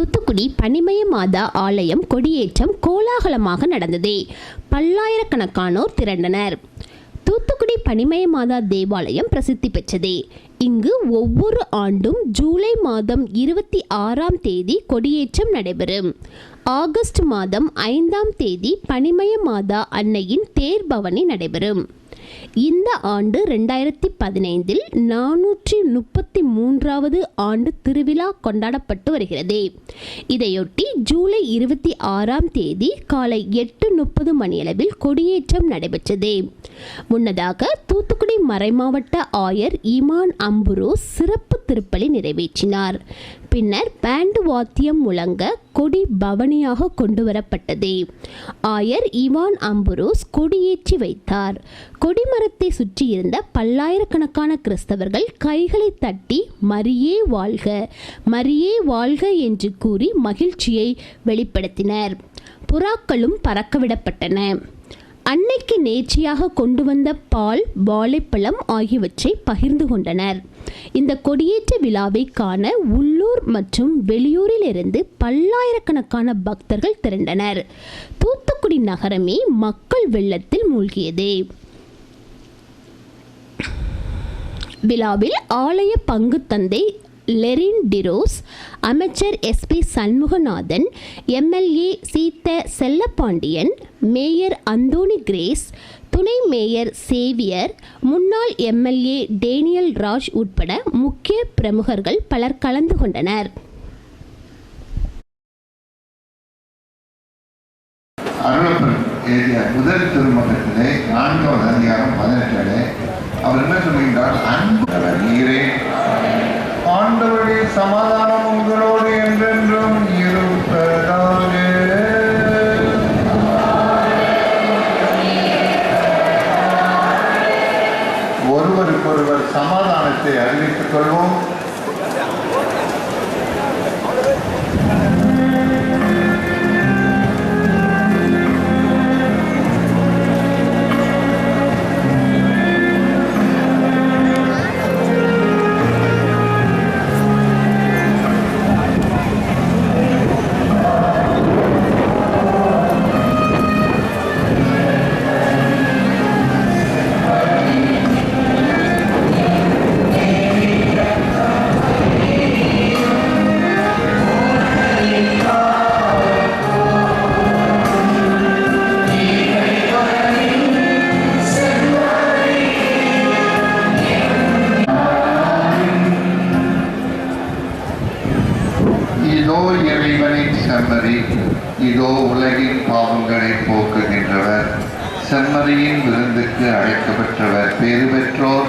தூத்துக்குடி பனிமய மாதா ஆலயம் கொடியேற்றம் கோலாகலமாக நடந்தது. பல்லாயிரக்கணக்கானோர் திரண்டனர். தூத்துக்குடி பனிமய மாதா தேவாலயம் பிரசித்தி பெற்றது. இங்கு ஒவ்வொரு ஆண்டும் ஜூலை மாதம் இருபத்தி ஆறாம் தேதி கொடியேற்றம் நடைபெறும். ஆகஸ்ட் மாதம் ஐந்தாம் தேதி பனிமய மாதா அன்னையின் தேர்பவனி நடைபெறும். இந்த ஆண்டு ரெண்டாயிரத்தி பதினைந்தில் நானூற்றி முப்பத்தி மூன்றாவது ஆண்டு திருவிழா கொண்டாடப்பட்டு வருகிறது. இதையொட்டி ஜூலை இருபத்தி ஆறாம் தேதி காலை எட்டு முப்பது மணியளவில் கொடியேற்றம் நடைபெற்றது. முன்னதாக தூத்துக்குடி மறைமாவட்ட ஆயர் இமான் அம்புரோ சிறப்பு திருப்பலி நிறைவேற்றினார். பின்னர் பேண்டு வாத்தியம் முழங்க கொடி பவனியாக கொண்டு வரப்பட்டது ஆயர் இவான் அம்புரோஸ் கொடியேற்றி வைத்தார். கொடிமரத்தை சுற்றியிருந்த பல்லாயிரக்கணக்கான கிறிஸ்தவர்கள் கைகளை தட்டி மரியே வாழ்க மரியே வாழ்க என்று கூறி மகிழ்ச்சியை வெளிப்படுத்தினர். புறாக்களும் பறக்கவிடப்பட்டன. அன்னைக்கு நேர்ச்சியாக கொண்டு வந்த பால் வாழைப்பழம் ஆகியவற்றை பகிர்ந்து கொண்டனர். இந்த கொடியேற்ற விழாவை காண உள்ளூர் மற்றும் வெளியூரிலிருந்து பல்லாயிரக்கணக்கான பக்தர்கள் திரண்டனர். தூத்துக்குடி நகரமே மக்கள் வெள்ளத்தில் மூழ்கியது. விழாவில் ஆலய பங்கு தந்தை லெரின் டிரோஸ் அமைச்சர் SP Shanmuganathan MLA Seetha Chellapandian mayor Anthony Grace துணை மேயர் சேவியர் முன்னாள் எம்எல்ஏ டேனியல் ராஜ் உட்பட முக்கிய பிரமுகர்கள் பலர் கலந்து கொண்டனர். அருளப்பன் எழுதிய முதல் திருமணத்திலே நான்காவது அதிகாரம் பதினெட்டிலே அவர் என்ன சொல்கின்றார்? அன்பு நீரே சமாதானம் உங்களோடு என்றென்றும் இருப்பதாக ஒருவருக்கொருவர் சமாதானத்தை அறிவித்துக் கொள்வோம். കഴിവുമറ്റോർ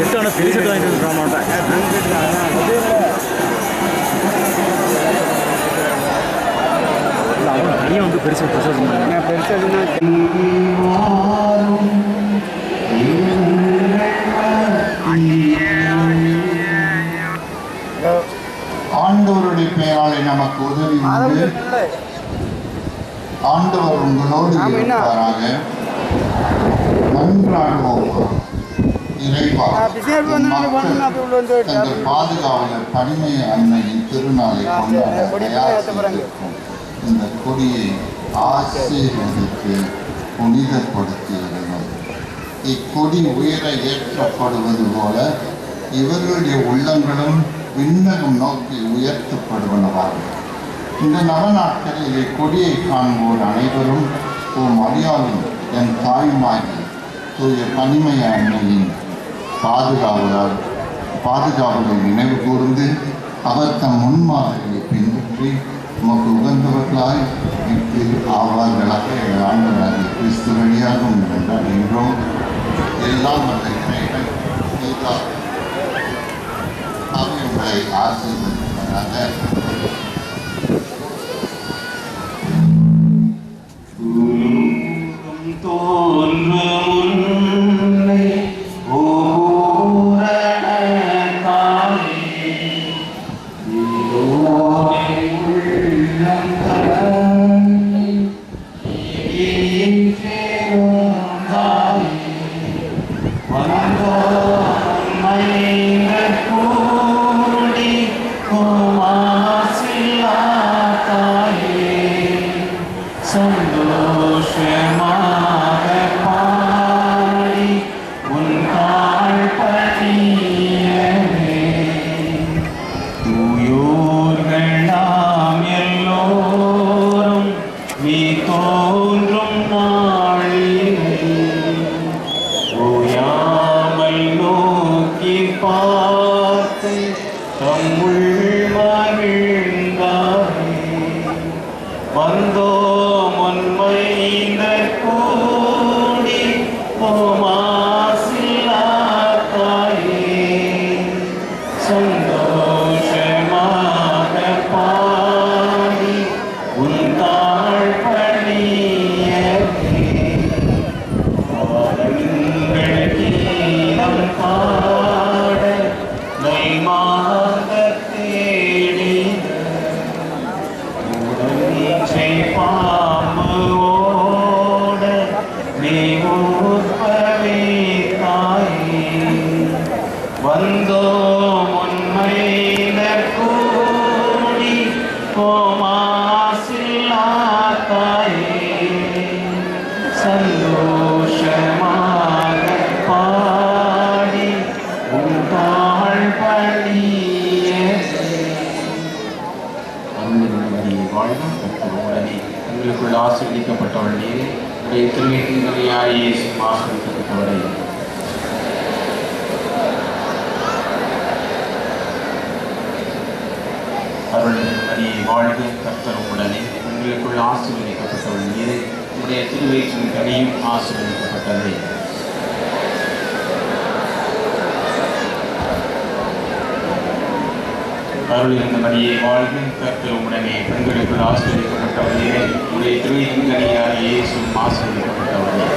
செட்டான பெரிய செட் வாங்கிட்டு வந்துடுற மாட்டேன். அவன் தனியாக வந்து பெருசாக பெருசாக சொன்னாங்க பெருசாக ஆண்டவருடைய பெயராலே நமக்கு உதவி உண்டு. ஆண்டவர் உங்களோடு? இருப்பாராக. மன்றாடுவோம் தங்கள் பாதுகாவலர் பனிமை அன்னையின் திருநாளை கொண்டாட இந்த கொடியை ஆசீர்வதித்து புனிதப்படுத்துகிறோம் இக்கொடி உயர ஏற்றப்படுவது போல இவர்களுடைய உள்ளங்களும் விண்ணகம் நோக்கி உயர்த்தப்படுவனவாகும் இந்த நவநாட்களில் இக்கொடியை காண்போர் அனைவரும் ஓ மரியாளும் என் தாயுமாகி தூய பனிமை அன்னையின் பாதுகாவலால் பாதுகாவலை நினைவு கூர்ந்து அவர் தம் முன்மாதிரியை பின்பற்றி உமக்கு உகந்தவர்களாய் இட்டு ஆவார்களாக எங்கள் ஆண்டவராகிய கிறிஸ்து வழியாக என்றும் எல்லாம் அந்த இறைவன் நீதான் உங்களை ஆசீர்வதிப்பதாக Mm-hmm. உங்களுக்குள் ஆசிரியப்பட்டவள் உடைய திருவீட்டின் மரியாயே ஆசிரியப்பட்டவரை அருள்மணி வாழ்வு கர்த்தர் உடனே உங்களுக்குள் ஆசீர்வதிக்கப்பட்டவள் நீரே உடைய திருவயிற்றின் கனியும் ஆசீர்வதிக்கப்பட்டதே. அருள் இருந்த மரியே உடனே பெண்களுக்குள் ஆசீர்வதிக்கப்பட்டவளே உடைய திருவயிற்றின் கனியார் இயேசும் ஆசீர்வதிக்கப்பட்டவளே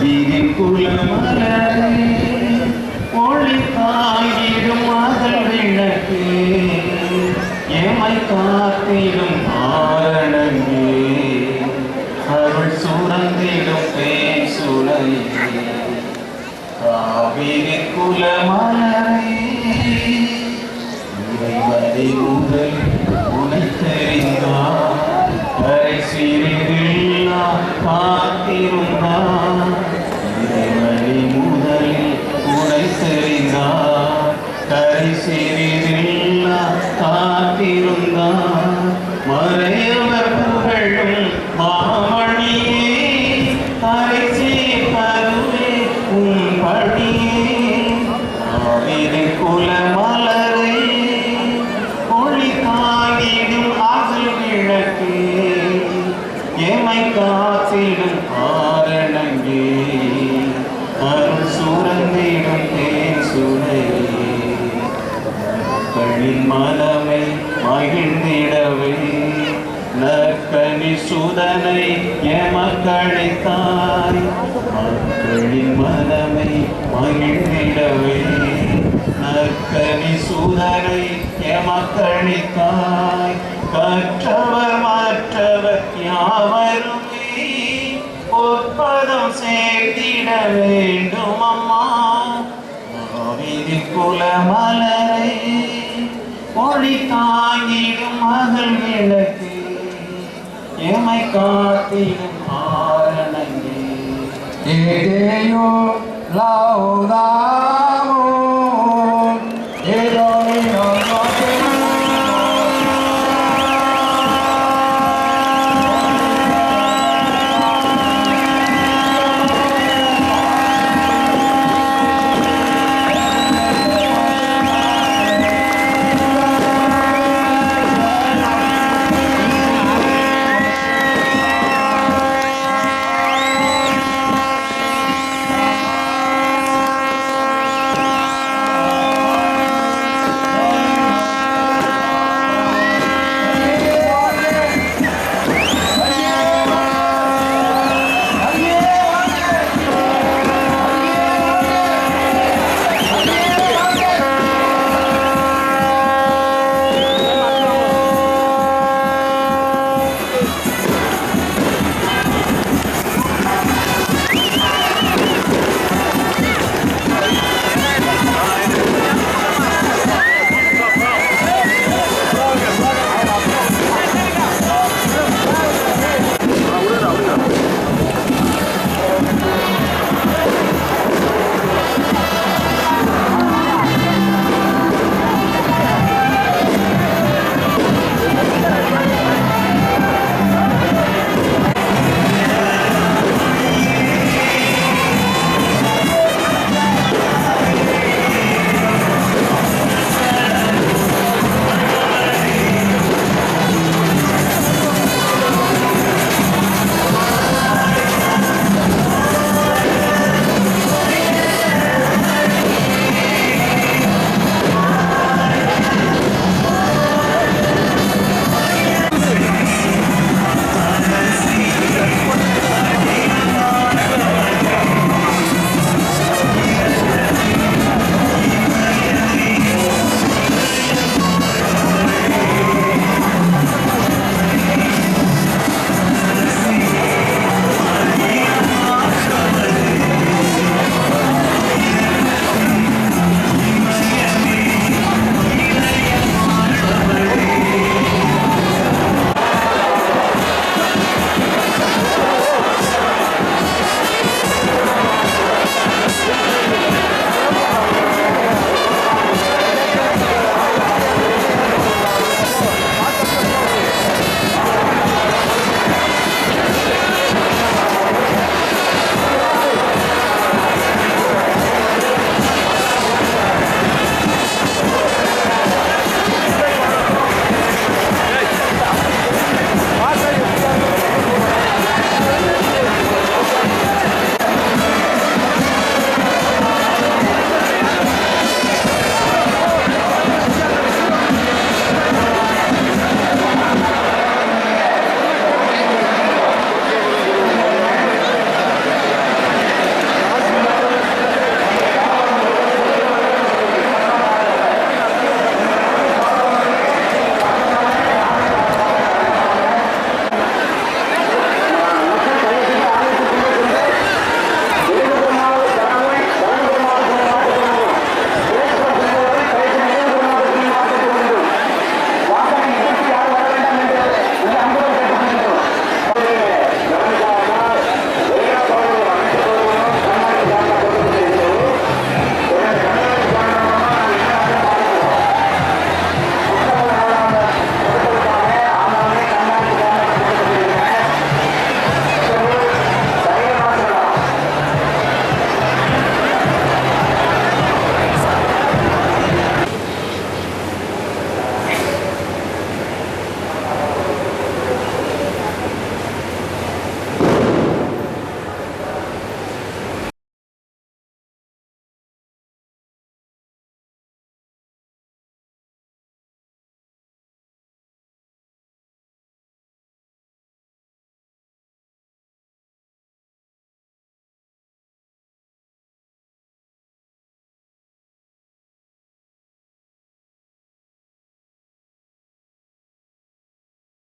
வீதின் ஒளி காயிடும் மகள் விளக்கு. எமை காத்திடும் ஆரணங்கே அருள் சுரந்திடும் பே காவிரி குலமலரை இறைவனை முதல் உனை தெரிந்தார் கரை சிறிதில்லா நற்கனி சுதனை தாய் மக்களின் மனமை மகிழ்ந்திடவே. நற்கனி சுதனை தாய் கற்றவர் மாற்றவர் யாவரும் ஒப்பதம் சேர்த்திட வேண்டும் அம்மா. ஆவிதி குலமலரை ஒளி தாங்கிடும் மகள் விளக்கு. எமை காத்திடும் ஆரணங்கே Edeo lauda